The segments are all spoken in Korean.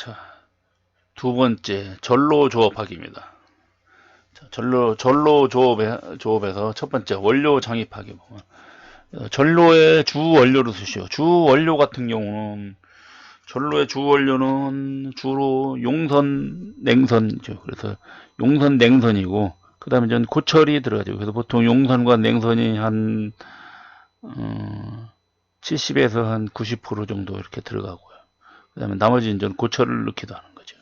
자, 두 번째 전로 조업하기입니다. 자, 전로 전로 조업에 조업에서 첫 번째 원료 장입하기 보면 어, 전로의 주 원료로 쓰시오. 주 원료 같은 경우는 전로의 주 원료는 주로 용선 냉선이죠. 그래서 용선 냉선이고 그다음에 전 고철이 들어가죠. 그래서 보통 용선과 냉선이 한 어, 70에서 한 90% 정도 이렇게 들어가고요. 그 다음에 나머지 이제 고철을 넣기도 하는 거죠.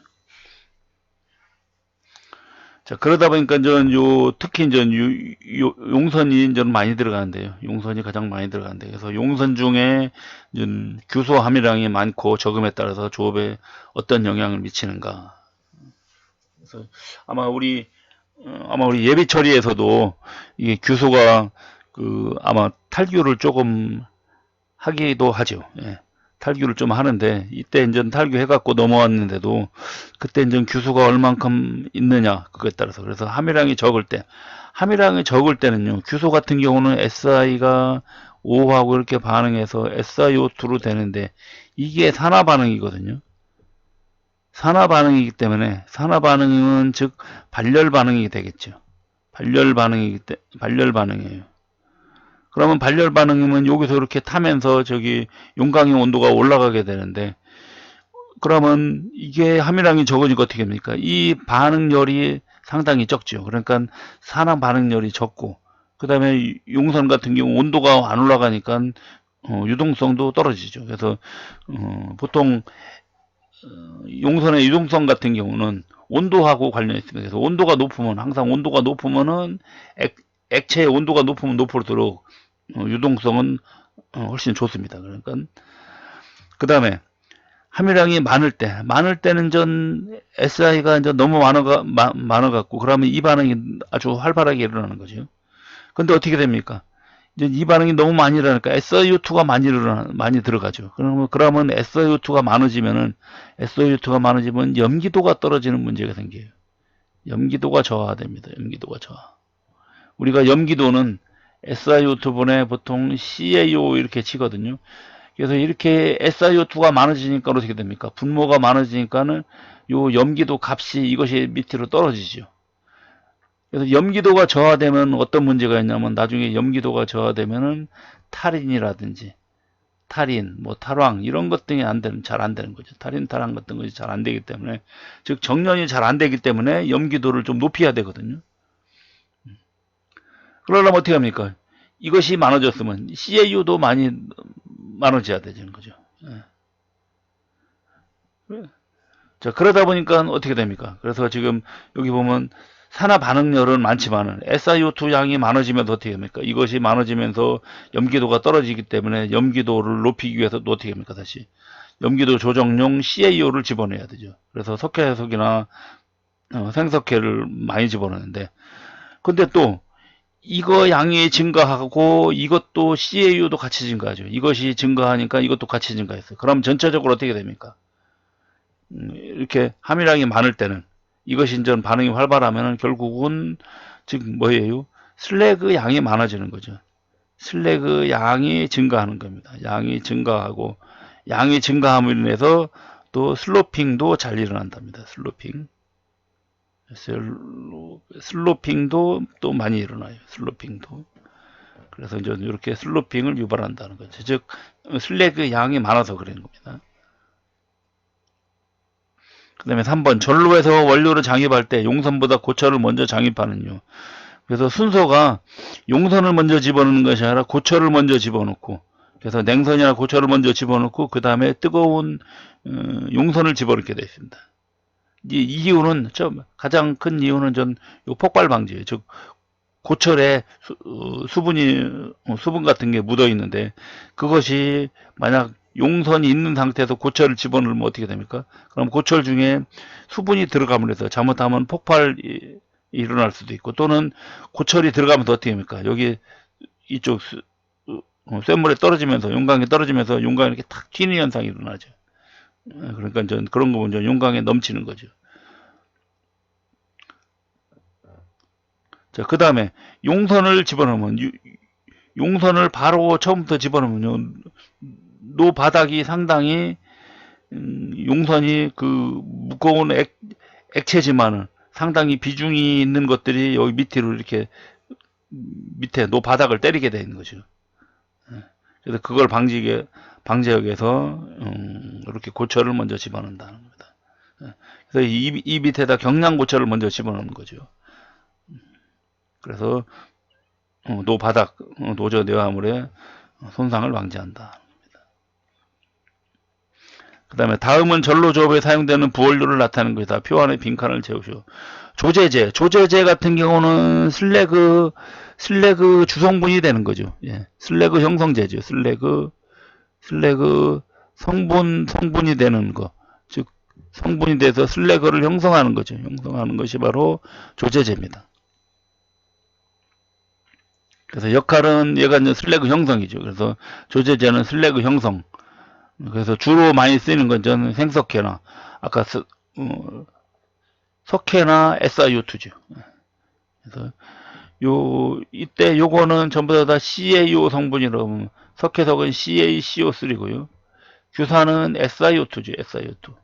자 그러다 보니까 이제 요 특히 이제 요, 요 용선이 이제 많이 들어가는데요. 용선이 가장 많이 들어가는데 그래서 용선 중에 규소 함유량이 많고 적음에 따라서 조업에 어떤 영향을 미치는가. 그래서 아마 우리 어, 아마 우리 예비 처리에서도 이게 규소가 그 아마 탈규를 조금 하기도 하죠. 예. 탈규를 좀 하는데 이때 이제 탈규 해갖고 넘어왔는데도 그때 이제 규수가 얼만큼 있느냐 그거에 따라서 그래서 함유량이 적을 때 함유량이 적을 때는요 규소 같은 경우는 SI가 5하고 이렇게 반응해서 SiO2로 되는데 이게 산화 반응이거든요. 산화 반응이기 때문에 산화 반응은 즉 발열 반응이 되겠죠. 발열 반응이기 때 발열 반응이에요. 그러면 발열 반응이면 여기서 이렇게 타면서 저기 용광의 온도가 올라가게 되는데 그러면 이게 함유량이 적으니까 어떻게 됩니까? 이 반응열이 상당히 적죠. 그러니까 산화 반응열이 적고 그 다음에 용선 같은 경우 온도가 안 올라가니까 어, 유동성도 떨어지죠. 그래서 어, 보통 어, 용선의 유동성 같은 경우는 온도하고 관련이 있습니다. 그래서 온도가 높으면 항상 온도가 높으면은 액, 액체의 온도가 높으면 높을수록 어, 유동성은 어, 훨씬 좋습니다. 그러니까 그 다음에 함유량이 많을 때, 많을 때는 전 SI가 이제 너무 많아가 마, 많아 갖고 그러면 이 반응이 아주 활발하게 일어나는 거죠. 근데 어떻게 됩니까? 이제 이 반응이 너무 많이 일어나니까 SiO2가 많이 일어나 많이 들어가죠. 그러면 그러면 SiO2가 많아지면은 SiO2가 많아지면 염기도가 떨어지는 문제가 생겨요. 염기도가 저하됩니다. 염기도가 저하. 우리가 염기도는 SiO2분에 보통 CaO 이렇게 치거든요. 그래서 이렇게 SiO2가 많아지니까 어떻게 됩니까? 분모가 많아지니까는 요 염기도 값이 이것이 밑으로 떨어지죠. 그래서 염기도가 저하되면 어떤 문제가 있냐면 나중에 염기도가 저하되면은 탈인이라든지 탈인, 뭐 탈황 이런 것 등이 안 되는 잘 안 되는 거죠. 탈인, 탈황 같은 것이 잘 안 되기 때문에 즉 정년이 잘 안 되기 때문에 염기도를 좀 높여야 되거든요. 그러려면 어떻게 합니까? 이것이 많아졌으면 CAU도 많이 많아져야 되는 거죠. 예. 자, 그러다 보니까 어떻게 됩니까? 그래서 지금 여기 보면 산화 반응열은 많지만은 SiO2 양이 많아지면서 어떻게 됩니까? 이것이 많아지면서 염기도가 떨어지기 때문에 염기도를 높이기 위해서 또 어떻게 합니까? 다시 염기도 조정용 CaO를 집어넣어야 되죠. 그래서 석회석이나 어, 생석회를 많이 집어넣는데 근데 또 이거 양이 증가하고 이것도 CAU도 같이 증가하죠. 이것이 증가하니까 이것도 같이 증가했어요. 그럼 전체적으로 어떻게 됩니까? 음, 이렇게 함유량이 많을 때는 이것이 이제 반응이 활발하면 결국은 지금 뭐예요? 슬래그 양이 많아지는 거죠. 슬래그 양이 증가하는 겁니다. 양이 증가하고 양이 증가함으로 인해서 또 슬로핑도 잘 일어난답니다. 슬로핑. 슬로, 슬로핑도 또 많이 일어나요. 슬로핑도. 그래서 이제 이렇게 슬로핑을 유발한다는 거죠. 즉, 슬래그 양이 많아서 그런 겁니다. 그 다음에 3번, 전로에서 원료를 장입할 때 용선보다 고철을 먼저 장입하는 이유. 그래서 순서가 용선을 먼저 집어넣는 것이 아니라 고철을 먼저 집어넣고, 그래서 냉선이나 고철을 먼저 집어넣고, 그 다음에 뜨거운 어, 용선을 집어넣게 되어 있습니다. 이 이유는 좀 가장 큰 이유는 전 폭발 방지예요. 즉 고철에 수, 어, 분이 어, 수분 같은 게 묻어 있는데 그것이 만약 용선이 있는 상태에서 고철을 집어넣으면 어떻게 됩니까? 그럼 고철 중에 수분이 들어가면 해서 잘못하면 폭발이 일어날 수도 있고 또는 고철이 들어가면서 어떻게 됩니까? 여기 이쪽 어, 쇳물에 떨어지면서 용광에 떨어지면서 용광이 이렇게 탁 튀는 현상이 일어나죠. 그러니까 전 그런 거 보면 용광에 넘치는 거죠. 자, 그 다음에 용선을 집어넣으면 유, 용선을 바로 처음부터 집어넣으면요. 노 바닥이 상당히 음, 용선이 그 무거운 액, 액체지만은 상당히 비중이 있는 것들이 여기 밑으로 이렇게 밑에 노 바닥을 때리게 되는 거죠. 예. 그래서 그걸 방지게 위해서 음, 이렇게 고철을 먼저 집어넣는다는 겁니다. 예. 그래서 이, 이 밑에다 경량 고철을 먼저 집어넣는 거죠. 그래서 어, 노 바닥 어, 노저 내화물의 손상을 방지한다. 그 다음에 다음은 전로 조업에 사용되는 부원료를 나타내는 것이다. 표 안에 빈칸을 채우시오. 조제제, 조제제 같은 경우는 슬래그, 슬래그 주성분이 되는 거죠. 예. 슬래그 형성제죠. 슬래그, 슬래그 성분, 성분이 되는 거. 즉, 성분이 돼서 슬래그를 형성하는 거죠. 형성하는 것이 바로 조제제입니다. 그래서 역할은 얘가 이제 슬래그 형성이죠. 그래서 조제제는 슬래그 형성. 그래서 주로 많이 쓰이는 건 저는 생석회나 아까 스, 어, 석회나 SiO2죠. 그래서 요 이때 요거는 전부 다 CaO 성분이라고 석회석은 CaCO3고요. 규산은 SiO2죠. SiO2.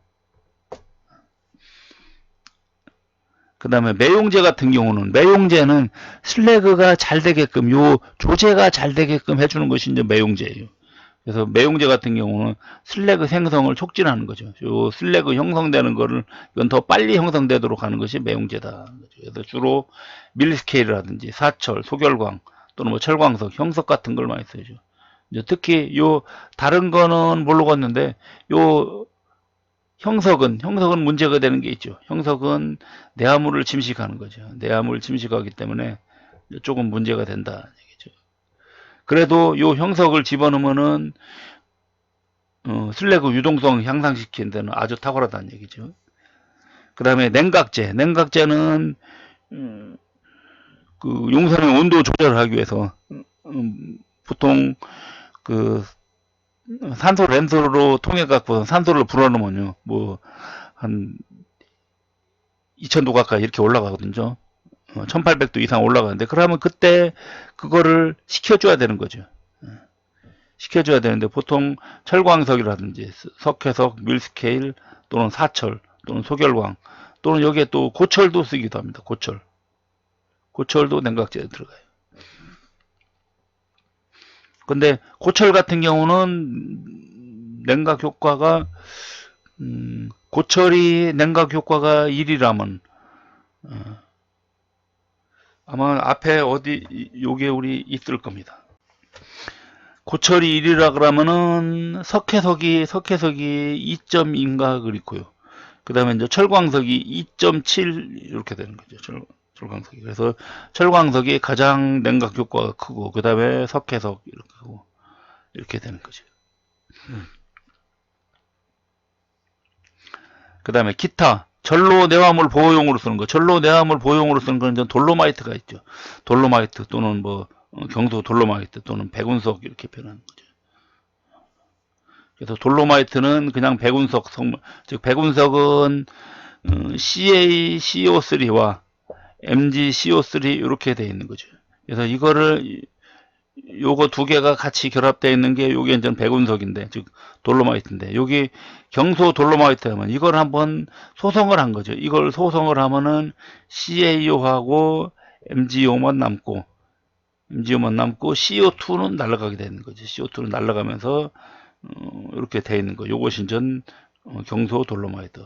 그 다음에 매용제 같은 경우는 매용제는 슬래그가 잘 되게끔 요 조제가 잘 되게끔 해주는 것이 이제 매용제예요. 그래서 매용제 같은 경우는 슬래그 생성을 촉진하는 거죠. 요 슬래그 형성되는 거를 이건 더 빨리 형성되도록 하는 것이 매용제다. 그래서 주로 밀스케일이라든지 사철, 소결광 또는 뭐 철광석, 형석 같은 걸 많이 쓰죠. 특히 요 다른 거는 모르겠는데 요 형석은 형석은 문제가 되는 게 있죠. 형석은 내화물을 침식하는 거죠. 내화물 침식하기 때문에 조금 문제가 된다. 그래도 요 형석을 집어넣으면은 어, 슬래그 유동성 향상시키는 데는 아주 탁월하다는 얘기죠. 그 다음에 냉각제. 냉각제는 음, 그 용선의 온도 조절을 하기 위해서 음, 보통 그 산소 렌스로 통해 갖고 산소를 불어넣으면요. 뭐 한 2000도 가까이 이렇게 올라가거든요. 1800도 어, 이상 올라가는데 그러면 그때 그거를 식혀줘야 되는 거죠. 어, 식혀줘야 되는데 보통 철광석이라든지 석회석, 밀스케일 또는 사철 또는 소결광 또는 여기에 또 고철도 쓰기도 합니다. 고철. 고철도 냉각제에 들어가요. 근데 고철 같은 경우는 냉각 효과가 음, 고철이 냉각 효과가 1이라면 어, 아마 앞에 어디 요게 우리 있을 겁니다. 고철이 1이라 그러면은 석회석이 석회석이 2.2인가 그렇고요. 그 다음에 이제 철광석이 2.7 이렇게 되는 거죠. 철, 철광석이. 그래서 철광석이 가장 냉각 효과가 크고 그 다음에 석회석 이렇게 하고 이렇게 되는 거죠. 그 다음에 기타 전로 내화물 보호용으로 쓰는 거. 전로 내화물 보호용으로 쓰는 거는 돌로마이트가 있죠. 돌로마이트 또는 뭐 어, 경소 돌로마이트 또는 백운석 이렇게 표현하는 거죠. 그래서 돌로마이트는 그냥 백운석 성분, 즉 백운석은 음, CaCO3와 MgCO3 이렇게 되어 있는 거죠. 그래서 이거를 요거 두 개가 같이 결합되어 있는 게 요게 이제 백운석인데 즉 돌로마이트인데 여기 경소 돌로마이트 하면 이걸 한번 소성을 한 거죠. 이걸 소성을 하면은 CaO하고 MgO만 남고 MgO만 남고 CO2는 날아가게 되는 거죠. CO2는 날아가면서 어, 이렇게 되어 있는 거. 요것이 전 어, 경소 돌로마이트.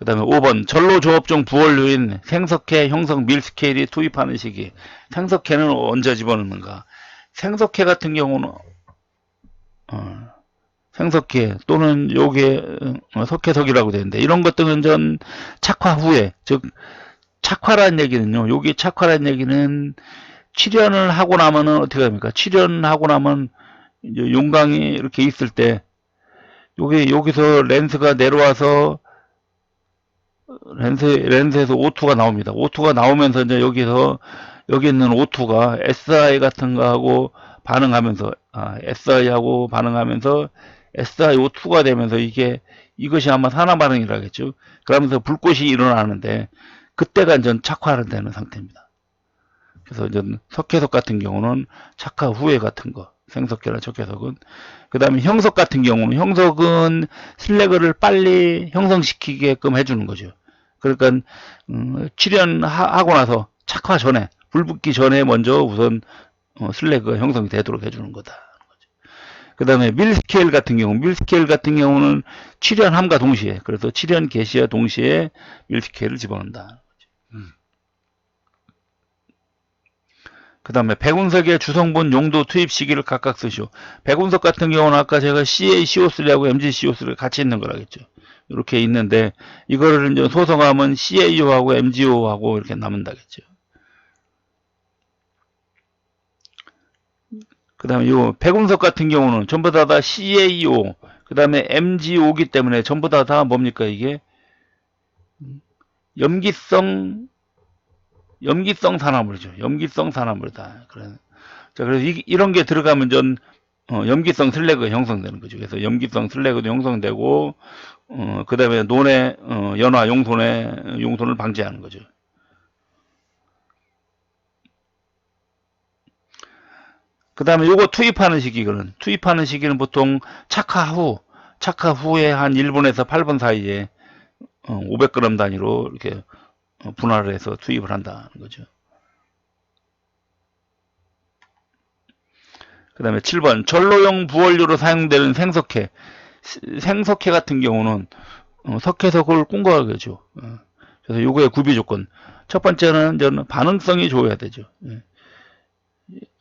그 다음에 5번 전로조업종 부원료인 생석회 형성 밀스케일이 투입하는 시기. 생석회는 언제 집어넣는가? 생석회 같은 경우는 어, 생석회 또는 요게 어, 석회석이라고 되는데 이런 것들은 전 착화 후에 즉 착화란 얘기는요. 여기 착화란 얘기는 출연을 하고 나면은 어떻게 합니까? 출연하고 나면 이제 용광이 이렇게 있을 때 요게 여기서 렌스가 내려와서 렌스, 렌스에서 O2가 나옵니다. O2가 나오면서 이제 여기서, 여기 있는 O2가 SI 같은 거하고 반응하면서, 아, SI하고 반응하면서 SiO2가 되면서 이게, 이것이 아마 산화 반응이라겠죠. 그러면서 불꽃이 일어나는데, 그때가 이제 착화를 되는 상태입니다. 그래서 이제 석회석 같은 경우는 착화 후에 같은 거, 생석계나 적해석은. 그 다음에 형석 같은 경우는 형석은 슬래그를 빨리 형성시키게끔 해주는 거죠. 그러니까 음, 출연하고 나서 착화 전에 불 붙기 전에 먼저 우선 어, 슬래그가 형성이 되도록 해주는 거다. 그 다음에 밀 스케일 같은 경우, 밀 스케일 같은 경우는 출연함과 동시에, 그래서 출연 개시와 동시에 밀 스케일을 집어넣는다. 그 다음에 백운석의 주성분 용도 투입 시기를 각각 쓰시오. 백운석 같은 경우는 아까 제가 CaCO3하고 MgCO3가 같이 있는 거라겠죠. 이렇게 있는데 이거를 이제 소성하면 CaO하고 MgO하고 이렇게 남는다겠죠. 그 다음에 요 백운석 같은 경우는 전부 다 다 CaO 그 다음에 MgO기 때문에 전부 다다 뭡니까 이게 염기성 염기성 산화물이죠. 염기성 산화물이다. 그래. 자, 그래서 이, 이런 게 들어가면 전 어, 염기성 슬래그가 형성되는 거죠. 그래서 염기성 슬래그도 형성되고 어, 그 다음에 논의 어, 연화 용손의 용손을 방지하는 거죠. 그 다음에 요거 투입하는 시기는 투입하는 시기는 보통 착화 후 착화 후에 한 1분에서 8분 사이에 어, 500g 단위로 이렇게 어, 분할을 해서 투입을 한다는 거죠. 그 다음에 7번 전로용 부원료로 사용되는 생석회 생석회 같은 경우는 어, 석회석을 꾼거하죠 어, 그래서 요거의 구비 조건 첫 번째는 저는 반응성이 좋아야 되죠. 예.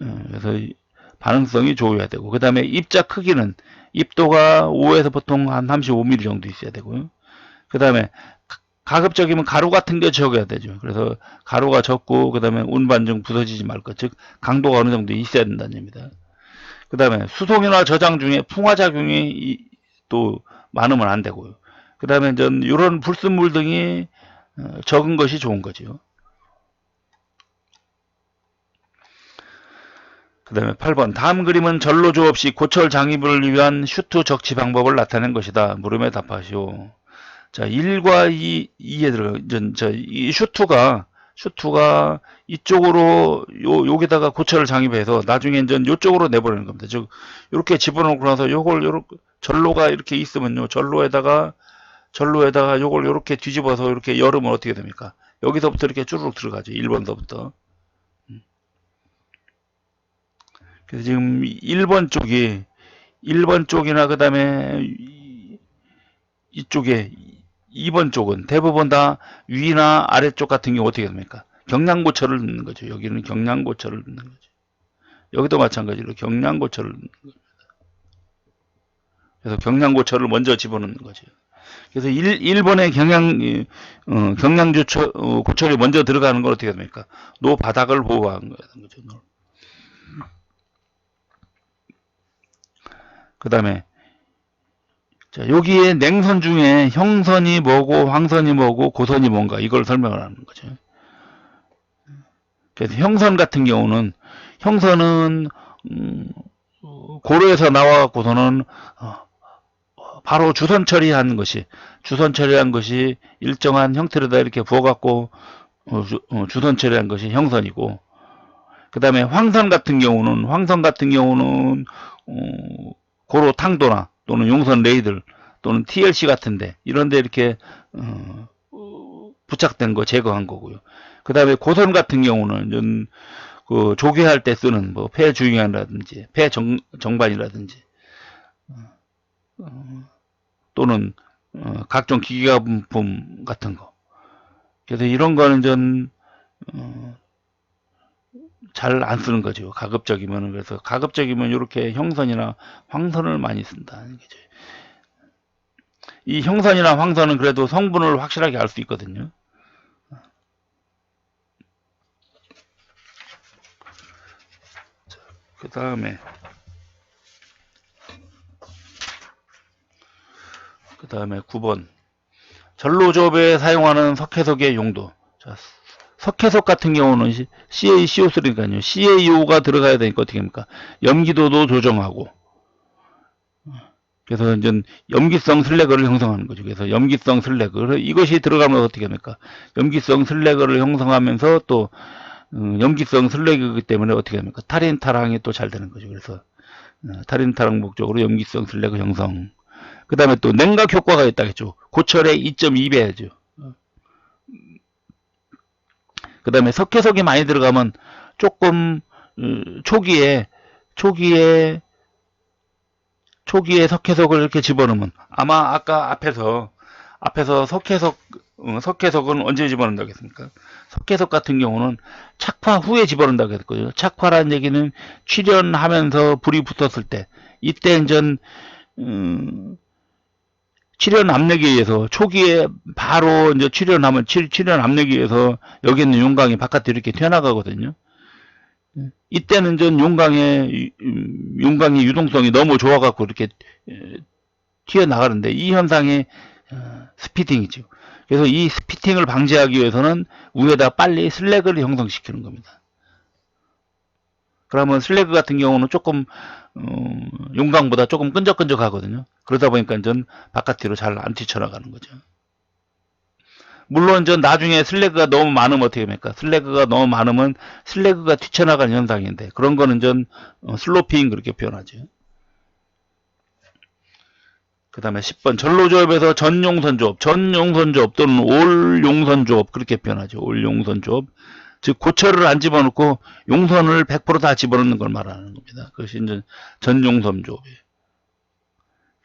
어, 그래서 이 반응성이 좋아야 되고 그 다음에 입자 크기는 입도가 5에서 보통 한 35mm 정도 있어야 되고요. 그 다음에 가급적이면 가루 같은 게 적어야 되죠. 그래서 가루가 적고 그 다음에 운반중 부서지지 말 것, 즉 강도가 어느 정도 있어야 된다는 얘기입니다. 그 다음에 수송이나 저장 중에 풍화작용이 이- 또 많으면 안 되고요. 그 다음에 전 이런 불순물 등이 어, 적은 것이 좋은 거죠. 그 다음에 8번 다음 그림은 전로조 없이 고철 장입을 위한 슈트 적치 방법을 나타낸 것이다. 물음에 답하시오. 자, 1과 2, 2에 들어가, 전, 저, 이 슈트가, 슈트가 이쪽으로, 요, 여기다가 고철을 장입해서 나중에 이제 요쪽으로 내버리는 겁니다. 즉, 요렇게 집어넣고 나서 요걸, 요렇게, 전로가 이렇게 있으면요, 전로에다가, 전로에다가 요걸 요렇게 뒤집어서 이렇게 열으면 어떻게 됩니까? 여기서부터 이렇게 쭈르륵 들어가죠. 1번서부터. 그래서 지금 1번 쪽이, 1번 쪽이나 그 다음에 이쪽에 2번 쪽은 대부분 다 위나 아래쪽 같은 경우 어떻게 됩니까? 경량고철을 넣는 거죠. 여기는 경량고철을 넣는 거죠. 여기도 마찬가지로 경량고철을 넣는 겁니다. 그래서 경량고철을 먼저 집어넣는 거죠. 그래서 1, 1번에 경량, 이, 어, 경량고철, 어, 먼저 들어가는 건 어떻게 됩니까? 노 바닥을 보호하는 거죠. 그 다음에 자, 여기에 냉선 중에 형선이 뭐고 황선이 뭐고 고선이 뭔가 이걸 설명을 하는 거죠. 그래서 형선 같은 경우는 형선은 음, 고로에서 나와 갖고서는 어, 바로 주선 처리한 것이 주선 처리한 것이 일정한 형태로다 이렇게 부어 갖고 어, 주, 어, 주선 처리한 것이 형선이고 그 다음에 황선 같은 경우는 황선 같은 경우는 어, 고로 탕도나 또는 용선 레이들 또는 TLC 같은데 이런데 이렇게 어, 어, 부착된 거 제거한 거고요. 그 다음에 고선 같은 경우는 좀, 그 조개할 때 쓰는 뭐 폐주경이라든지 폐정 정반이라든지 어, 어, 또는 어, 각종 기계가 부품 같은 거. 그래서 이런 거는 전 어, 잘 안 쓰는 거죠. 가급적이면 그래서 가급적이면 이렇게 형선이나 황선을 많이 쓴다. 이 형선이나 황선은 그래도 성분을 확실하게 알 수 있거든요. 그 다음에 그 다음에 9번 전로조업에 사용하는 석회석의 용도. 자, 석회석 같은 경우는 CaCO3니까요. CaO가 들어가야 되니까 어떻게 합니까? 염기도도 조정하고 그래서 이제 염기성 슬래그를 형성하는 거죠. 그래서 염기성 슬래그 이것이 들어가면 어떻게 합니까? 염기성 슬래그를 형성하면서 또 음, 염기성 슬래그이기 때문에 어떻게 합니까? 탈인 탈항이 또 잘 되는 거죠. 그래서 어, 탈인 탈락 목적으로 염기성 슬래그 형성. 그 다음에 또 냉각 효과가 있다겠죠. 고철의 2.2배죠. 그 다음에 석회석이 많이 들어가면 조금 어, 초기에 초기에 초기에 석회석을 이렇게 집어넣으면 아마 아까 앞에서 앞에서 석회석 어, 석회석은 언제 집어넣는다겠습니까? 석회석 같은 경우는 착화 후에 집어넣는다고 했거든요. 착화라는 얘기는 출연하면서 불이 붙었을 때 이때 이제 음, 출연 압력에 의해서 초기에 바로 이제 출연하면 출- 출연 압력에 의해서 여기 있는 용광이 바깥으로 이렇게 튀어나가거든요. 이때는 전 용광의 용광의 유동성이 너무 좋아갖고 이렇게 에, 튀어나가는데 이 현상이 어, 스피팅이죠. 그래서 이 스피팅을 방지하기 위해서는 위에다 빨리 슬래그를 형성시키는 겁니다. 그러면 슬래그 같은 경우는 조금 어, 용광보다 조금 끈적끈적 하거든요. 그러다 보니까 전 바깥으로 잘 안 튀쳐나가는 거죠. 물론 전 나중에 슬래그가 너무 많으면 어떻게 됩니까? 슬래그가 너무 많으면 슬래그가 튀쳐나가는 현상인데 그런 거는 전 어, 슬로핑 그렇게 표현하죠. 그 다음에 10번 전로조업에서 전용선조업, 전용선조업 또는 올용선조업 그렇게 표현하죠. 올용선조업. 즉 고철을 안 집어넣고 용선을 100%다 집어넣는 걸 말하는 겁니다. 그것이 전용선조업이에요.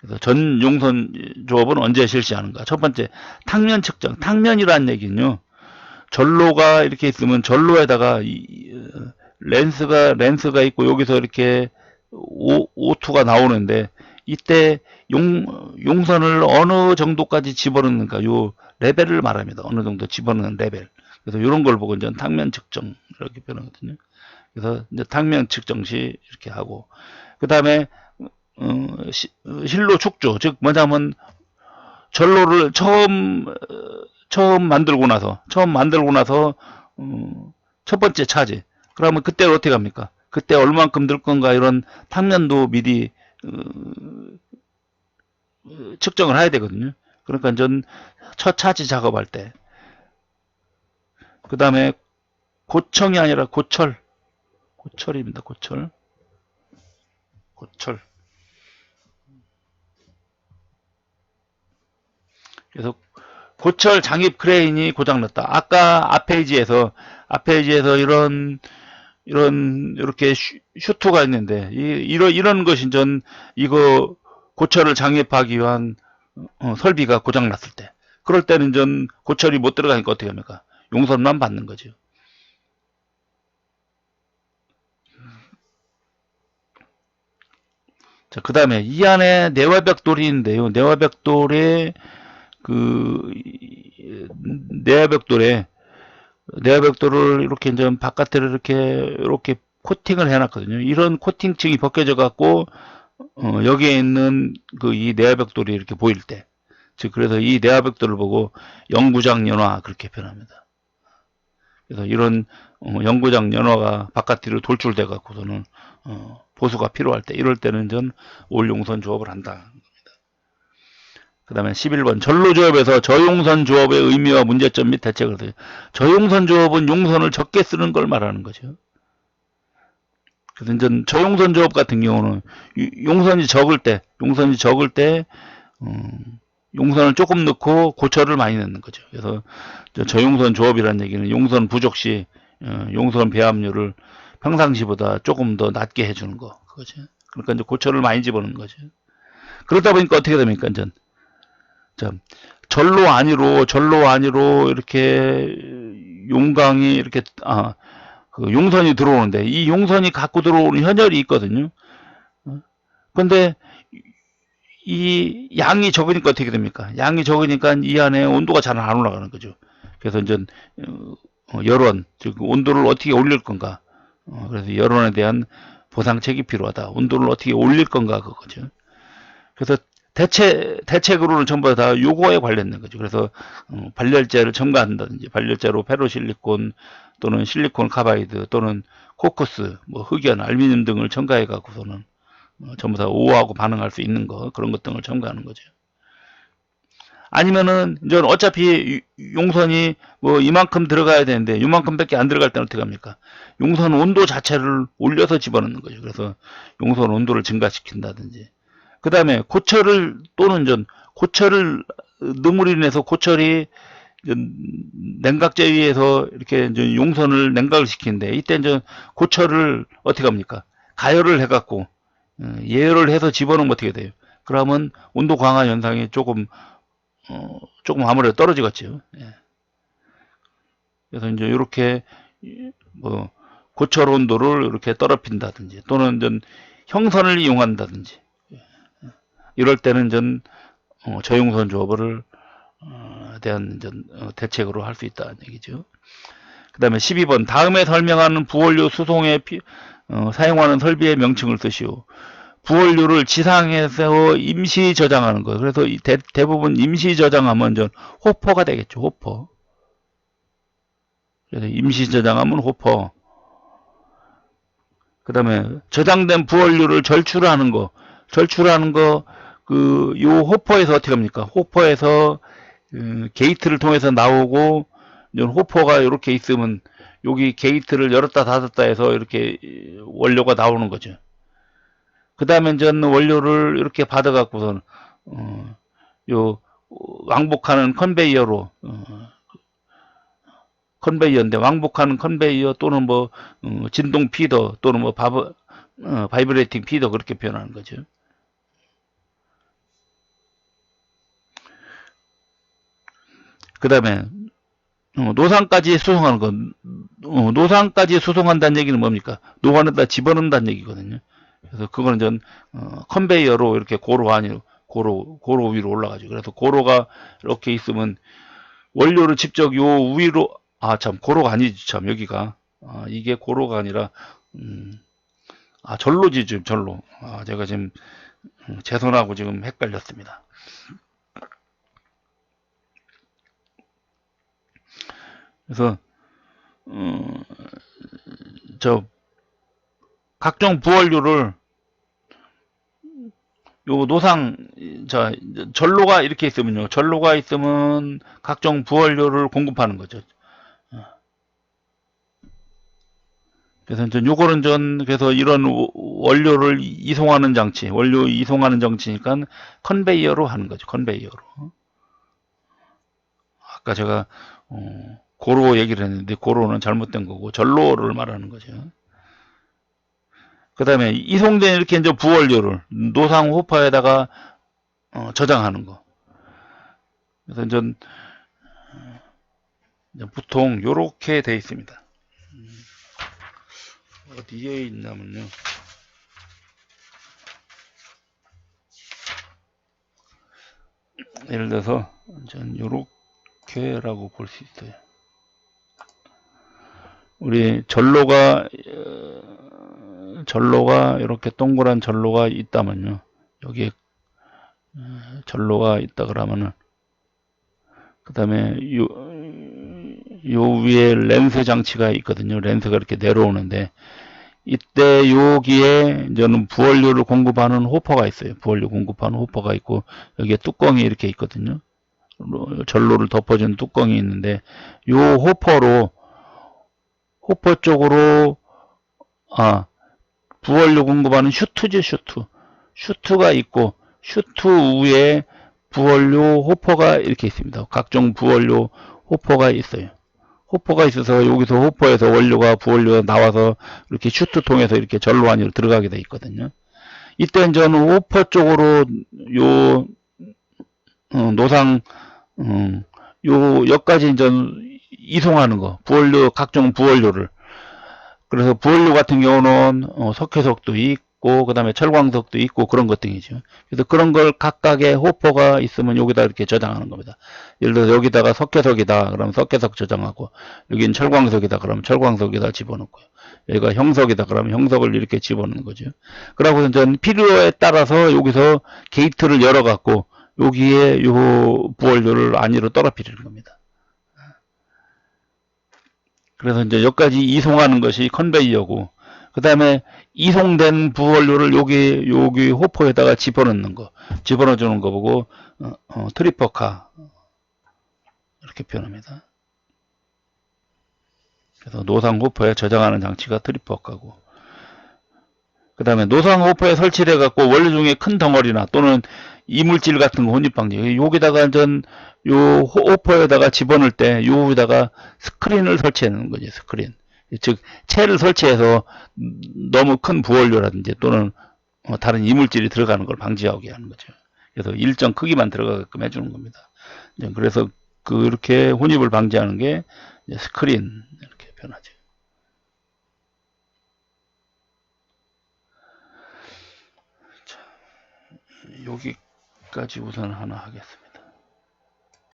그래서 전 용선 조업은 언제 실시하는가? 첫 번째 탕면 측정. 탕면이라는 얘기는요. 전로가 이렇게 있으면 전로에다가 이, 어, 렌스가 렌스가 있고 여기서 이렇게 오, 오투가 나오는데 이때 용 용선을 어느 정도까지 집어넣는가 요 레벨을 말합니다. 어느 정도 집어넣는 레벨. 그래서 이런 걸 보고 이제 탕면 측정 이렇게 표현하거든요. 그래서 이제 탕면 측정 시 이렇게 하고 그 다음에 어, 실로 축조 즉 뭐냐면 전로를 처음 어, 처음 만들고 나서 처음 만들고 나서 어, 첫 번째 차지 그러면 그때 어떻게 합니까? 그때 얼만큼 들 건가 이런 탕면도 미리 어, 어, 측정을 해야 되거든요. 그러니까 전 첫 차지 작업할 때 그 다음에 고청이 아니라 고철 고철입니다. 고철 고철 그래서 고철 장입 크레인이 고장났다. 아까 앞 페이지에서 앞 페이지에서 이런 이런 이렇게 슈- 슈트가 있는데 이, 이런 이런 것이 전 이거 고철을 장입하기 위한 어, 설비가 고장났을 때 그럴 때는 전 고철이 못 들어가니까 어떻게 합니까? 용선만 받는 거죠. 자, 그 다음에 이 안에 내화벽돌이 있는데요. 내화벽돌에 그 이- 내화벽돌에 내화벽돌을 이렇게 이제 바깥으로 이렇게 이렇게 코팅을 해놨거든요. 이런 코팅층이 벗겨져 갖고 어, 여기에 있는 그 이 내화벽돌이 이렇게 보일 때, 즉 그래서 이 내화벽돌을 보고 영구장 연화 그렇게 표현합니다. 그래서 이런 어, 영구장 연화가 바깥으로 돌출돼 갖고서는 어, 보수가 필요할 때 이럴 때는 전 올용선 조업을 한다. 그 다음에 11번 전로조업에서 저용선 조업의 의미와 문제점 및 대책을 써요. 저용선 조업은 용선을 적게 쓰는 걸 말하는 거죠. 그래서 이제 저용선 조업 같은 경우는 이- 용선이 적을 때, 용선이 적을 때, 음, 용선을 조금 넣고 고철을 많이 넣는 거죠. 그래서 저 저용선 조업이라는 얘기는 용선 부족 시 어, 용선 배합률을 평상시보다 조금 더 낮게 해주는 거 그거죠. 그러니까 이제 고철을 많이 집어넣는 거죠. 그러다 보니까 어떻게 됩니까? 이제 자, 절로 아니로 절로 아니로 이렇게 용광이 이렇게 아, 그 용선이 들어오는데 이 용선이 갖고 들어오는 현열이 있거든요. 어? 근데 이 양이 적으니까 어떻게 됩니까? 양이 적으니까 이 안에 온도가 잘 안 올라가는 거죠. 그래서 이제 어, 여론, 즉 온도를 어떻게 올릴 건가? 어, 그래서 여론에 대한 보상책이 필요하다. 온도를 어떻게 올릴 건가 그거죠. 그래서 대체 대책으로는 전부 다 요거에 관련된 거죠. 그래서 어, 발열제를 첨가한다든지 발열제로 페로실리콘 또는 실리콘 카바이드 또는 코크스, 뭐 흑연, 알루미늄 등을 첨가해 갖고서는 어, 전부 다 오하고 반응할 수 있는 거 그런 것 등을 첨가하는 거죠. 아니면은 이제 어차피 유- 용선이 뭐 이만큼 들어가야 되는데 이만큼밖에 안 들어갈 때는 어떻게 합니까? 용선 온도 자체를 올려서 집어넣는 거죠. 그래서 용선 온도를 증가시킨다든지. 그 다음에 고철을 또는 전 고철을 능으로 인해서 고철이 이제 냉각제 위에서 이렇게 이제 용선을 냉각을 시키는데 이때 이제 고철을 어떻게 합니까? 가열을 해갖고 어, 예열을 해서 집어넣으면 어떻게 돼요? 그러면 온도 강화 현상이 조금 어, 조금 아무래도 떨어지겠죠. 예. 그래서 이제 이렇게 뭐 고철 온도를 이렇게 떨어뜨린다든지 또는 전 형선을 이용한다든지 예. 이럴 때는 전 어, 저용선 조업을 어, 대한 전 어, 대책으로 할 수 있다는 얘기죠. 그 다음에 12번 다음에 설명하는 부원료 수송에 피- 어, 사용하는 설비의 명칭을 쓰시오. 부원료를 지상에서 임시 저장하는 거. 그래서 이 대, 대부분 임시 저장하면 전 호퍼가 되겠죠. 호퍼. 그래서 임시 저장하면 호퍼. 그 다음에 저장된 부원료를 절출하는 거. 절출하는 거, 그, 요 호퍼에서 어떻게 합니까? 호퍼에서, 그 게이트를 통해서 나오고, 이제 호퍼가 이렇게 있으면, 여기 게이트를 열었다 닫았다 해서 이렇게 원료가 나오는 거죠. 그 다음에 이제 원료를 이렇게 받아갖고선, 어, 요, 왕복하는 컨베이어로, 어, 컨베이어인데, 왕복하는 컨베이어 또는 뭐, 어, 진동 피더 또는 뭐, 바브, 어, 바이브레이팅 피더 그렇게 표현하는 거죠. 그 다음에, 어, 노상까지 수송하는 건, 어, 노상까지 수송한다는 얘기는 뭡니까? 노관에다 집어넣는다는 얘기거든요. 그래서 그거는 전, 어, 컨베이어로 이렇게 고로 아니, 고로, 고로 위로 올라가죠. 그래서 고로가 이렇게 있으면 원료를 직접 요 위로, 아, 참, 고로가 아니지, 참, 여기가. 아, 이게 고로가 아니라, 음, 아, 절로지, 지금, 절로. 아, 제가 지금, 음, 제 손하고 지금 헷갈렸습니다. 그래서, 어, 저, 각종 부원료를 요 노상 저 전로가 이렇게 있으면요. 전로가 있으면 각종 부원료를 공급하는 거죠. 어. 그래서 전 요거는 전 그래서 이런 워- 원료를 이송하는 장치, 원료 이송하는 장치니까 컨베이어로 하는 거죠. 컨베이어로. 아까 제가 어, 고로 얘기를 했는데 고로는 잘못된 거고 전로를 말하는 거죠. 그 다음에 이송된 이렇게 이제 부원료를 노상 호파에다가 어, 저장하는 거. 그래서 이제 보통 요렇게 돼 있습니다. 음, 어디에 있냐면요. 예를 들어서 전 요렇게라고 볼 수 있어요. 우리 전로가 어, 전로가 이렇게 동그란 전로가 있다면요. 여기에 어, 전로가 있다 그러면은 그 다음에 요, 요 위에 렌스 장치가 있거든요. 렌스가 이렇게 내려오는데 이때 여기에 저는 부원료를 공급하는 호퍼가 있어요. 부원료 공급하는 호퍼가 있고 여기에 뚜껑이 이렇게 있거든요. 전로를 덮어준 뚜껑이 있는데 요 호퍼로 호퍼 쪽으로 아 부원료 공급하는 슈트죠 슈트. 슈트가 있고 슈트 위에 부원료 호퍼가 이렇게 있습니다. 각종 부원료 호퍼가 있어요. 호퍼가 있어서 여기서 호퍼에서 원료가 부원료가 나와서 이렇게 슈트 통해서 이렇게 전로 안으로 들어가게 돼 있거든요. 이때는 저는 호퍼 쪽으로 요 어, 노상 음, 요 여기까지 이제 이송하는 거 부원료 각종 부원료를. 그래서 부원료 같은 경우는 어, 석회석도 있고 그 다음에 철광석도 있고 그런 것 등이죠. 그래서 그런 걸 각각의 호퍼가 있으면 여기다 이렇게 저장하는 겁니다. 예를 들어서 여기다가 석회석이다 그러면 석회석 저장하고 여기는 철광석이다 그러면 철광석에다 집어넣고요. 여기가 형석이다 그러면 형석을 이렇게 집어넣는 거죠. 그러고 전 필요에 따라서 여기서 게이트를 열어 갖고 여기에 요 부원료를 안으로 떨어뜨리는 겁니다 그래서 이제 여기까지 이송하는 것이 컨베이어고, 그 다음에 이송된 부원료를 여기 여기 호포에다가 집어넣는 거, 집어넣어 주는 거 보고 어, 어, 트리퍼카 이렇게 표현합니다. 그래서 노상 호포에 저장하는 장치가 트리퍼카고. 그 다음에 노상 호포에 설치를 해갖고 원료 중에 큰 덩어리나 또는 이물질 같은 거 혼입 방지. 여기다가 전, 요 호- 호포에다가 집어넣을 때, 요에다가 스크린을 설치해 놓는 거지, 스크린. 즉, 채를 설치해서 너무 큰 부원료라든지 또는 어, 다른 이물질이 들어가는 걸 방지하게 하는 거죠. 그래서 일정 크기만 들어가게끔 해주는 겁니다. 그래서 그렇게 혼입을 방지하는 게 스크린 이렇게 변하죠. 여기까지 우선 하나 하겠습니다.